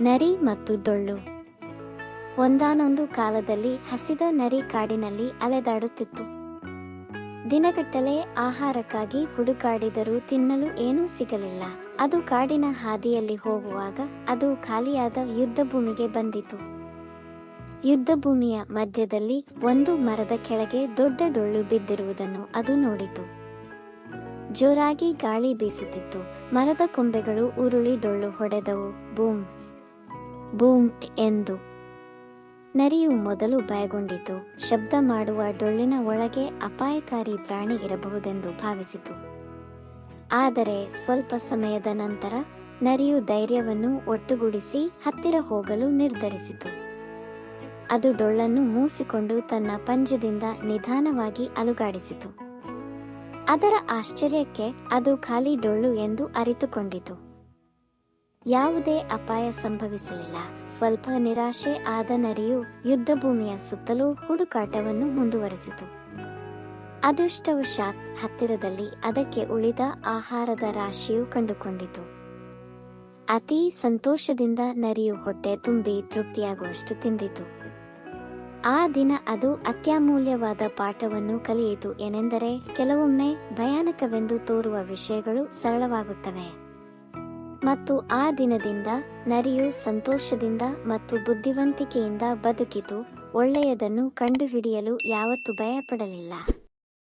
ನರಿ ಮತ್ತು ಡೊಳ್ಳು. ಒಂದಾನೊಂದು ಕಾಲದಲ್ಲಿ ಹಸಿದ ನರಿ ಕಾಡಿನಲ್ಲಿ ಅಲೆದಾಡುತ್ತಿತ್ತು. ದಿನಗಟ್ಟಲೆ ಆಹಾರಕ್ಕಾಗಿ ಹುಡುಕಾಡಿದರೂ ತಿನ್ನಲು ಏನೂ ಸಿಗಲಿಲ್ಲ. ಅದು ಕಾಡಿನ ಹಾದಿಯಲ್ಲಿ ಹೋಗುವಾಗ ಅದು ಖಾಲಿಯಾದ ಯುದ್ಧ ಭೂಮಿಗೆ ಬಂದಿತು. ಯುದ್ಧ ಭೂಮಿಯ ಮಧ್ಯದಲ್ಲಿ ಒಂದು ಮರದ ಕೆಳಗೆ ದೊಡ್ಡ ಡೊಳ್ಳು ಬಿದ್ದಿರುವುದನ್ನು ಅದು ನೋಡಿತು. ಜೋರಾಗಿ ಗಾಳಿ ಬೀಸುತ್ತಿತ್ತು. ಮರದ ಕೊಂಬೆಗಳು ಉರುಳಿ ಡೊಳ್ಳು ಹೊಡೆದವು. ಬೂಮ್. ಬೂಮ್ ಎಂದು ನರಿಯು ಮೊದಲು ಭಯಗೊಂಡಿತು ಶಬ್ದ ಮಾಡುವ ಡೊಳ್ಳಿನ ಒಳಗೆ ಅಪಾಯಕಾರಿ ಪ್ರಾಣಿ ಇರಬಹುದೆಂದು ಭಾವಿಸಿತು. ಆದರೆ ಸ್ವಲ್ಪ ಸಮಯದ ನಂತರ ನರಿಯು ಧೈರ್ಯವನ್ನು ಒಟ್ಟುಗೂಡಿಸಿ ಹತ್ತಿರ ಹೋಗಲು ನಿರ್ಧರಿಸಿತು. ಅದು ಡೊಳ್ಳನ್ನು ಮೂಸಿಕೊಂಡು ತನ್ನ ಪಂಜದಿಂದ ನಿಧಾನವಾಗಿ ಅಲುಗಾಡಿಸಿತು. ಅದರ ಆಶ್ಚರ್ಯಕ್ಕೆ ಅದು ಖಾಲಿ ಡೊಳ್ಳು ಎಂದು ಅರಿತುಕೊಂಡಿತು. ಯಾವುದೇ ಅಪಾಯ ಸಂಭವಿಸಲಿಲ್ಲ. ಸ್ವಲ್ಪ ನಿರಾಶೆ ಆದ ನರಿಯು ಯುದ್ಧ ಭೂಮಿಯ ಸುತ್ತಲೂ ಹುಡುಕಾಟವನ್ನು ಮುಂದುವರೆಸಿತು. ಅದೃಷ್ಟವಶಾತ್ ಹತ್ತಿರದಲ್ಲಿ ಅದಕ್ಕೆ ಉಳಿದ ಆಹಾರದ ರಾಶಿಯು ಕಂಡುಕೊಂಡಿತು. ಅತಿ ಸಂತೋಷದಿಂದ ನರಿಯು ಹೊಟ್ಟೆ ತುಂಬಿ ತೃಪ್ತಿಯಾಗುವಷ್ಟು ತಿಂದಿತು. ಆ ದಿನ ಅದು ಅತ್ಯಮೂಲ್ಯವಾದ ಪಾಠವನ್ನು ಕಲಿಯಿತು, ಏನೆಂದರೆ ಕೆಲವೊಮ್ಮೆ ಭಯಾನಕವೆಂದು ತೋರುವ ವಿಷಯಗಳು ಸರಳವಾಗುತ್ತವೆ. ಮತ್ತು ಆ ದಿನದಿಂದ ನರಿಯು ಸಂತೋಷದಿಂದ ಮತ್ತು ಬುದ್ಧಿವಂತಿಕೆಯಿಂದ ಬದುಕಿತು. ಒಳ್ಳೆಯದನ್ನು ಕಂಡುಹಿಡಿಯಲು ಯಾವತ್ತೂ ಭಯಪಡಲಿಲ್ಲ.